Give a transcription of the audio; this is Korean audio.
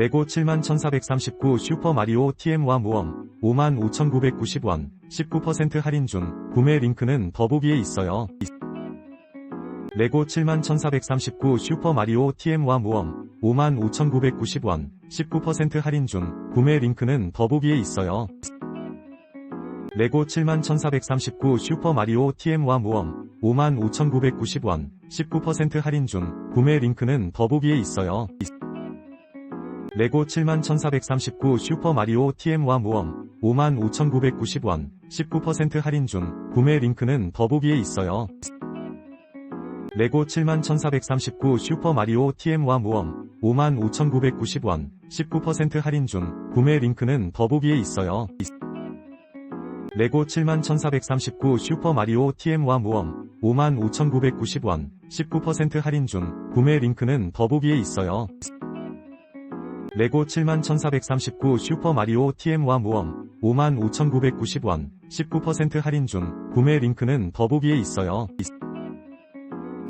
레고 71,439 슈퍼마리오 TM와 모험 55,990원 19% 할인 중 구매 링크는 더보기에 있어요. 레고 71,439 슈퍼마리오 TM와 모험 55,990원 19% 할인 중 구매 링크는 더보기에 있어요. 레고 71,439 슈퍼마리오 TM와 모험 55,990원 19% 할인 중 구매 링크는 더보기에 있어요. 레고 71,439 슈퍼마리오 TM와 모험 55,990원 19% 할인 중 구매 링크는 더보기에 있어요. 레고 71,439 슈퍼마리오 TM와 모험 55,990원 19% 할인 중 구매 링크는 더보기에 있어요. 레고 71,439 슈퍼마리오 TM와 모험 55,990원 19% 할인 중 구매 링크는 더보기에 있어요. 레고 71,439 슈퍼마리오 TM와 모험 55,990원 19% 할인 중 구매 링크는 더보기에 있어요.